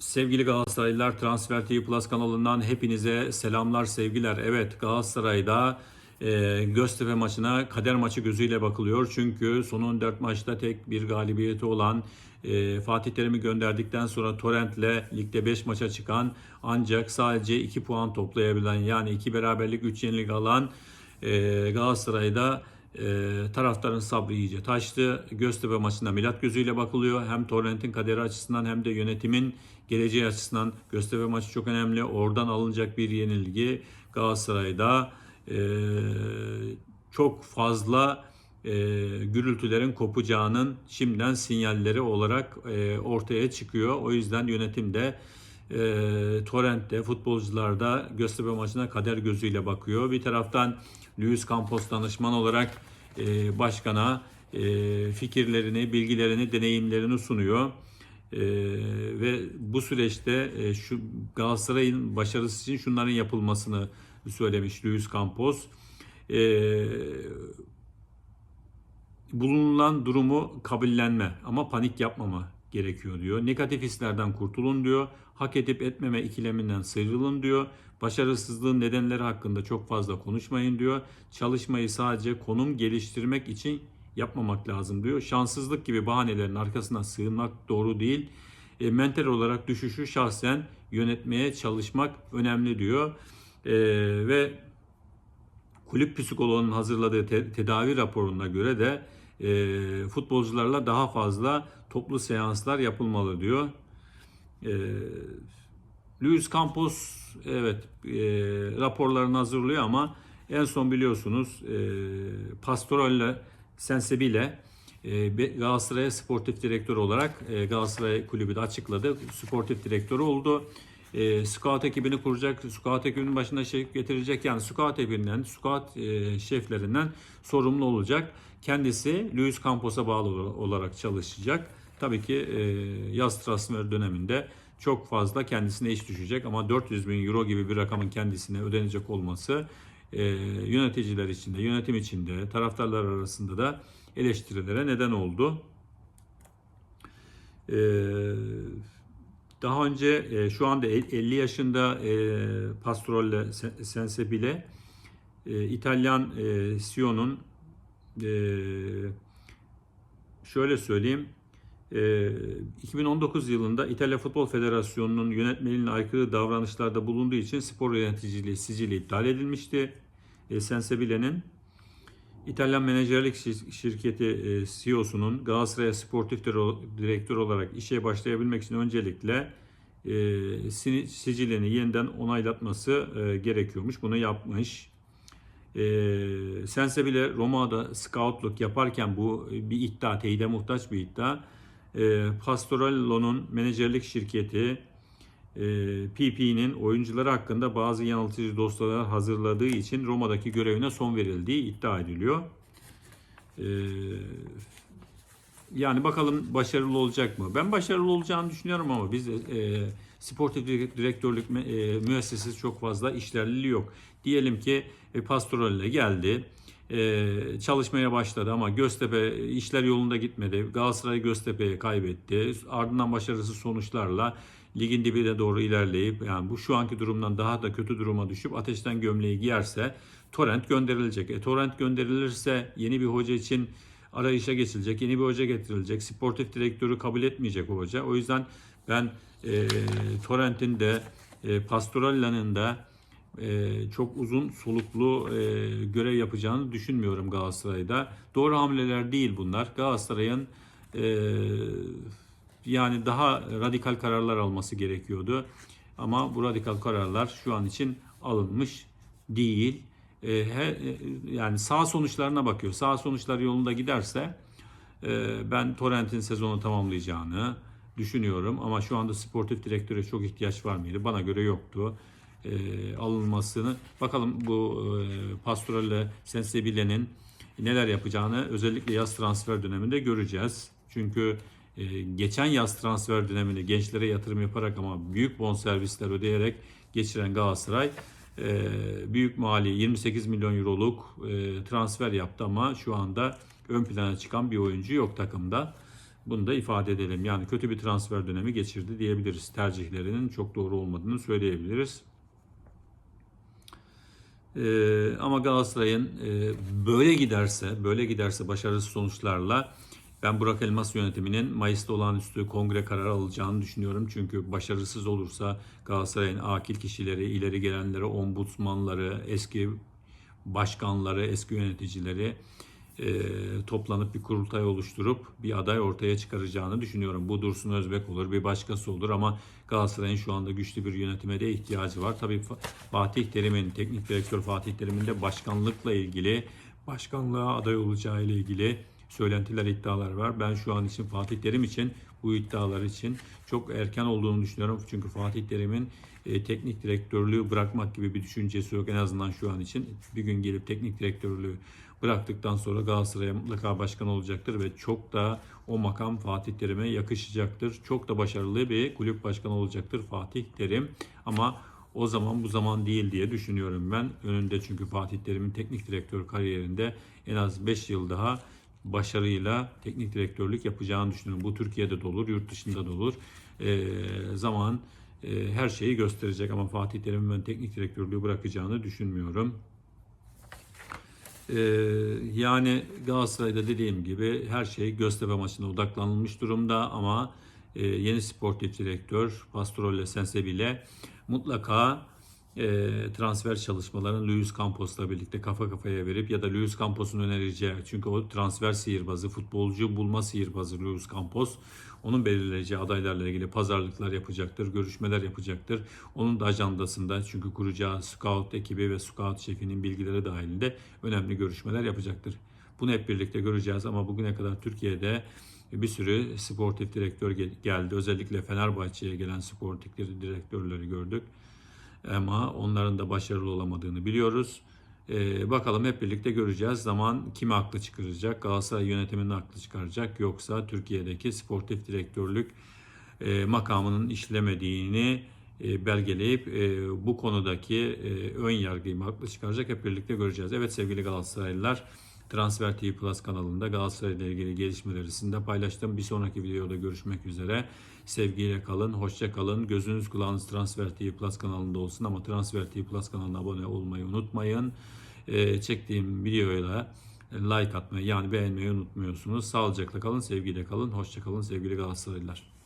Sevgili Galatasaraylılar Transfer TV Plus kanalından hepinize selamlar sevgiler. Evet Galatasaray'da e, Göztepe maçına kader maçı gözüyle bakılıyor. Çünkü son 14 maçta tek bir galibiyeti olan e, Fatih Terim'i gönderdikten sonra Torrent'le ligde 5 maça çıkan ancak sadece 2 puan toplayabilen yani 2 beraberlik 3 yenilik alan e, Galatasaray'da e, taraftarın sabrı iyice taştı. Göztepe maçında milat gözüyle bakılıyor. Hem Torrent'in kaderi açısından hem de yönetimin geleceği açısından Göztepe maçı çok önemli. Oradan alınacak bir yenilgi Galatasaray'da e, çok fazla e, gürültülerin kopacağının şimdiden sinyalleri olarak e, ortaya çıkıyor. O yüzden yönetim de e, Torrent'te futbolcular da Göztepe maçına kader gözüyle bakıyor. Bir taraftan Luis Campos danışman olarak e, başkana e, fikirlerini, bilgilerini, deneyimlerini sunuyor. E, ve bu süreçte e, şu Galatasaray'ın başarısı için şunların yapılmasını söylemiş Luis Campos. E, bulunan durumu kabullenme ama panik yapmama gerekiyor diyor. Negatif hislerden kurtulun diyor. Hak edip etmeme ikileminden sıyrılın diyor. Başarısızlığın nedenleri hakkında çok fazla konuşmayın diyor. Çalışmayı sadece konum geliştirmek için yapmamak lazım diyor. Şanssızlık gibi bahanelerin arkasına sığınmak doğru değil. E, mental olarak düşüşü şahsen yönetmeye çalışmak önemli diyor. E, ve kulüp psikoloğunun hazırladığı te- tedavi raporuna göre de e, futbolcularla daha fazla toplu seanslar yapılmalı diyor. E, Luis Campos evet e, raporlarını hazırlıyor ama en son biliyorsunuz e, Pastoral Sensebile e, Galatasaray'a sportif direktör olarak e, Galatasaray kulübü de açıkladı. Sportif direktörü oldu. E, scout ekibini kuracak, scout ekibinin başına şey getirecek yani scout ekibinden, scout e, şeflerinden sorumlu olacak. Kendisi Luis Campos'a bağlı olarak çalışacak. Tabii ki e, yaz transfer döneminde çok fazla kendisine iş düşecek ama 400 bin euro gibi bir rakamın kendisine ödenecek olması e, yöneticiler içinde, yönetim içinde, taraftarlar arasında da eleştirilere neden oldu. E, daha önce e, şu anda 50 yaşında e, Pastorelle Sensebile e, İtalyan e, Sion'un şöyle söyleyeyim e, 2019 yılında İtalya Futbol Federasyonu'nun yönetmeliğine aykırı davranışlarda bulunduğu için spor yöneticiliği sicili iptal edilmişti. E, Sensebile'nin İtalyan menajerlik şir- şirketi e, CEO'sunun Galatasaray'a sportif dire- direktör olarak işe başlayabilmek için öncelikle e, sicilini yeniden onaylatması e, gerekiyormuş. Bunu yapmış. E, Sensebile Roma'da scoutluk yaparken bu bir iddia, teyide muhtaç bir iddia. E, Pastorello'nun menajerlik şirketi e, PP'nin oyuncuları hakkında bazı yanıltıcı dosyalar hazırladığı için Roma'daki görevine son verildiği iddia ediliyor. E, yani bakalım başarılı olacak mı? Ben başarılı olacağını düşünüyorum ama biz e, sportif direktörlük e, müessesesi çok fazla işlerliliği yok. Diyelim ki e, Pastorelle geldi. e, çalışmaya başladı ama Göztepe işler yolunda gitmedi. Galatasaray Göztepe'ye kaybetti. Ardından başarısız sonuçlarla ligin dibine doğru ilerleyip yani bu şu anki durumdan daha da kötü duruma düşüp ateşten gömleği giyerse Torrent gönderilecek. E, Torrent gönderilirse yeni bir hoca için arayışa geçilecek. Yeni bir hoca getirilecek. Sportif direktörü kabul etmeyecek o hoca. O yüzden ben e, Torrent'in de e, Pastorella'nın da e, çok uzun soluklu e, görev yapacağını düşünmüyorum Galatasaray'da. Doğru hamleler değil bunlar. Galatasaray'ın e, yani daha radikal kararlar alması gerekiyordu. Ama bu radikal kararlar şu an için alınmış değil. E, he, e, yani sağ sonuçlarına bakıyor. Sağ sonuçlar yolunda giderse e, ben Torrent'in sezonu tamamlayacağını düşünüyorum. Ama şu anda sportif direktöre çok ihtiyaç var mıydı? Bana göre yoktu. E, alınmasını bakalım bu e, Pastorelle Sensebile'nin neler yapacağını özellikle yaz transfer döneminde göreceğiz. Çünkü e, geçen yaz transfer dönemini gençlere yatırım yaparak ama büyük bonservisler ödeyerek geçiren Galatasaray büyük mali 28 milyon euroluk e, transfer yaptı ama şu anda ön plana çıkan bir oyuncu yok takımda. Bunu da ifade edelim. Yani kötü bir transfer dönemi geçirdi diyebiliriz. Tercihlerinin çok doğru olmadığını söyleyebiliriz. Ee, ama Galatasaray'ın e, böyle giderse, böyle giderse başarısız sonuçlarla ben Burak Elmas yönetiminin Mayıs'ta olağanüstü kongre kararı alacağını düşünüyorum. Çünkü başarısız olursa Galatasaray'ın akil kişileri, ileri gelenleri, ombudsmanları, eski başkanları, eski yöneticileri e, toplanıp bir kurultay oluşturup bir aday ortaya çıkaracağını düşünüyorum. Bu Dursun Özbek olur, bir başkası olur ama Galatasaray'ın şu anda güçlü bir yönetime de ihtiyacı var. Tabii Fa- Fatih Terim'in, teknik direktör Fatih Terim'in de başkanlıkla ilgili, başkanlığa aday olacağı ile ilgili söylentiler, iddialar var. Ben şu an için Fatih Terim için bu iddialar için çok erken olduğunu düşünüyorum. Çünkü Fatih Terim'in e, teknik direktörlüğü bırakmak gibi bir düşüncesi yok en azından şu an için. Bir gün gelip teknik direktörlüğü bıraktıktan sonra Galatasaray'a mutlaka başkan olacaktır ve çok da o makam Fatih Terim'e yakışacaktır. Çok da başarılı bir kulüp başkanı olacaktır Fatih Terim. Ama o zaman bu zaman değil diye düşünüyorum ben. Önünde çünkü Fatih Terim'in teknik direktör kariyerinde en az 5 yıl daha başarıyla teknik direktörlük yapacağını düşünüyorum. Bu Türkiye'de de olur, yurt dışında da olur. Ee, zaman e, her şeyi gösterecek ama Fatih Terim'in ben teknik direktörlüğü bırakacağını düşünmüyorum. Ee, yani Galatasaray'da dediğim gibi her şey Göztepe maçına odaklanılmış durumda ama e, yeni sportif direktör Pastorelle Sensebile mutlaka e, transfer çalışmalarını Luis Campos'la birlikte kafa kafaya verip ya da Luis Campos'un önereceği çünkü o transfer sihirbazı, futbolcu bulma sihirbazı Luis Campos onun belirleyeceği adaylarla ilgili pazarlıklar yapacaktır, görüşmeler yapacaktır. Onun da ajandasında çünkü kuracağı scout ekibi ve scout şefinin bilgileri dahilinde önemli görüşmeler yapacaktır. Bunu hep birlikte göreceğiz ama bugüne kadar Türkiye'de bir sürü sportif direktör gel- geldi. Özellikle Fenerbahçe'ye gelen sportif direktörleri gördük. Ama onların da başarılı olamadığını biliyoruz. Ee, bakalım hep birlikte göreceğiz. Zaman kimi haklı çıkaracak? Galatasaray yönetiminin haklı çıkaracak yoksa Türkiye'deki sportif direktörlük e, makamının işlemediğini e, belgeleyip e, bu konudaki e, ön yargıyı haklı çıkaracak hep birlikte göreceğiz. Evet sevgili Galatasaraylılar Transfer TV Plus kanalında Galatasaray ile ilgili gelişmeleri sizinle paylaştım. Bir sonraki videoda görüşmek üzere. Sevgiyle kalın, hoşça kalın. Gözünüz kulağınız Transfer TV Plus kanalında olsun ama Transfer TV Plus kanalına abone olmayı unutmayın. Ee, çektiğim videoya like atmayı yani beğenmeyi unutmuyorsunuz. Sağlıcakla kalın, sevgiyle kalın, hoşça kalın sevgili Galatasaraylılar.